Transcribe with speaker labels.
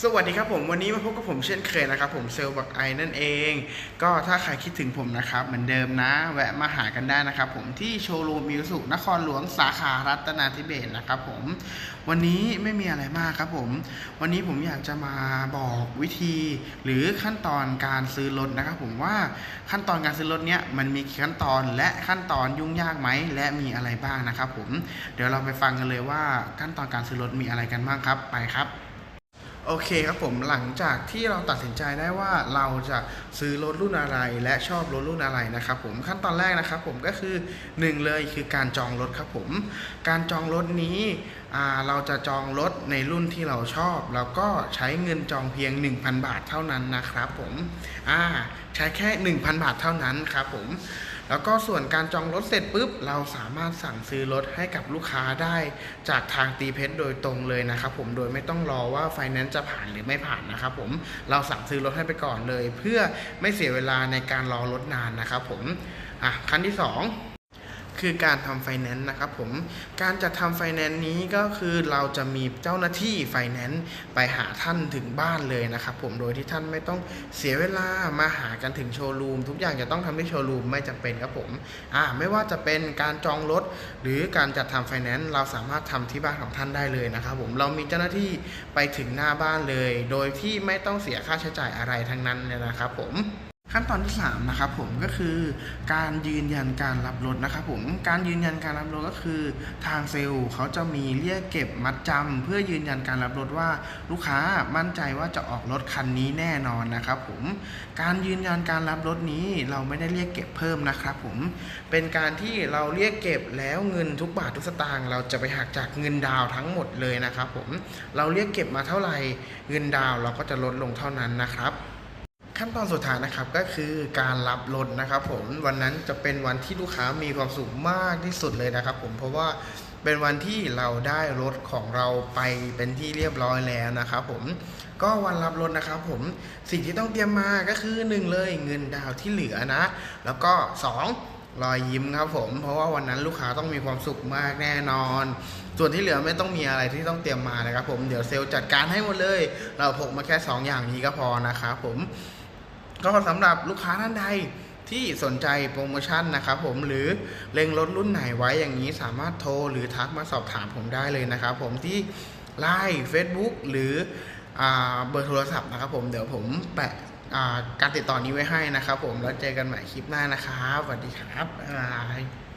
Speaker 1: สวัสดีครับผมวันนี้มาพบกับผมเช่นเคยนะครับ ผมเซลล์บักไอนั่นเอง ก็ถ้าใครคิดถึงผมนะครับเหมือนเดิมนะ แวะมาหากันได้นะครับ ผมที่โชว์รูมมิวสุนครหลวงสาขารัตนาธิเบศนะครับผมวันนี้ไม่มีอะไรมากครับผม วันนี้ผมอยากจะมาบอกวิธีหรือขั้นตอนการซื้อรถนะครับ ผมว่าขั้นตอนการซื้อรถเนี้ยมันมีกี่ขั้นตอนและขั้นตอนยุ่งยากไหมและมีอะไรบ้างนะครับ ผมเดี๋ยวเราไปฟังกันเลยว่าขั้นตอนการซื้อรถมีอะไรกันบ้างครับไปครับ โอเคครับผมหลังจากที่เราตัดสินใจได้ว่าเราจะซื้อรถรุ่นอะไรและชอบรถรุ่นอะไรนะครับผมขั้นตอนแรกนะครับผมก็คือหนึ่งเลยคือการจองรถครับผม การจองรถนี้เราจะจองรถในรุ่นที่เราชอบ แล้วก็ใช้เงินจองเพียง 1,000 บาทเท่านั้นนะครับผมใช้แค่ 1,000 บาทเท่านั้นครับผม แล้วก็ส่วนการจองรถเสร็จปุ๊บ เราสามารถสั่งซื้อรถให้กับลูกค้าได้ จากทางตีเพชรโดยตรงเลยนะครับผมโดยไม่ต้องรอว่าไฟแนนซ์จะผ่านหรือไม่ผ่านนะครับผมเราสั่งซื้อรถให้ไปก่อนเลย เพื่อไม่เสียเวลาในการรอรถนานนะครับผมอะขั้นที่สอง คือการทำไฟแนนซ์นะครับผมการจัดทำไฟแนนซ์นี้ก็คือเราจะมีเจ้าหน้าที่ไฟแนนซ์ไปหาท่านถึงบ้านเลยนะครับผมโดยที่ท่านไม่ต้องเสียเวลามาหากันถึงโชว์รูมทุกอย่างจะต้องทำที่โชว์รูมไม่จำเป็นครับผมอ่าไม่ว่าจะเป็นการจองรถหรือการจัดทำไฟแนนซ์เราสามารถทำที่บ้านของท่านได้เลยนะครับผมเรามีเจ้าหน้าที่ไปถึงหน้าบ้านเลย โดยที่ไม่ต้องเสียค่าใช้จ่ายอะไรทั้งนั้นเลยนะครับผม ขั้นตอนที่3นะครับผมก็คือการยืนยันการรับรถนะครับผมการยืนยันการรับรถก็คือ ทางเซลล์เขาจะมีเรียกเก็บมัดจำเพื่อยืนยันการรับรถว่าลูกค้ามั่นใจว่าจะออกรถคันนี้แน่นอนนะครับผมการยืนยันการรับรถนี้เราไม่ได้เรียกเก็บเพิ่มนะครับผมเป็นการที่เราเรียกเก็บแล้วเงินทุกบาททุกสตางค์เราจะไปหักจากเงินดาวทั้งหมดเลยนะครับผมเราเรียกเก็บมาเท่าไหร่เงินดาวเราก็จะลดลงเท่านั้นนะครับ ขั้นตอนสุดท้ายนะครับก็คือการรับรถนะครับผมวันนั้นจะเป็นวันที่ลูกค้ามีความสุขมากที่สุดเลยนะครับผมเพราะว่าเป็นวันที่เราได้รถของเราไปเป็นที่เรียบร้อยแล้วนะครับผมก็วันรับรถนะครับผมสิ่งที่ต้องเตรียมมาก็คือหนึ่งเลยเงินดาวที่เหลือนะ แล้วก็สองรอยยิ้มครับผม เพราะว่าวันนั้นลูกค้าต้องมีความสุขมากแน่นอน ส่วนที่เหลือไม่ต้องมีอะไรที่ต้องเตรียมมานะครับผมเดี๋ยวเซลล์จัดการให้หมดเลย เราพกมาแค่สองอย่างนี้ก็พอนะครับผม ก็สำหรับลูกค้าท่านใดที่สนใจโปรโมชั่นนะครับผมหรือเล็งรถรุ่นไหนไว้อย่างนี้สามารถโทรหรือทักมาสอบถามผมได้เลยนะครับผมที่ไลน์ Facebook หรืออเบอร์โทรศัพท์นะครับผมเดี๋ยวผมแปะการติดต่อนี้ไว้ให้นะครับผมแล้วเจอกันใหม่คลิปหน้านะครับสวัสดีครับบ๊ายบาย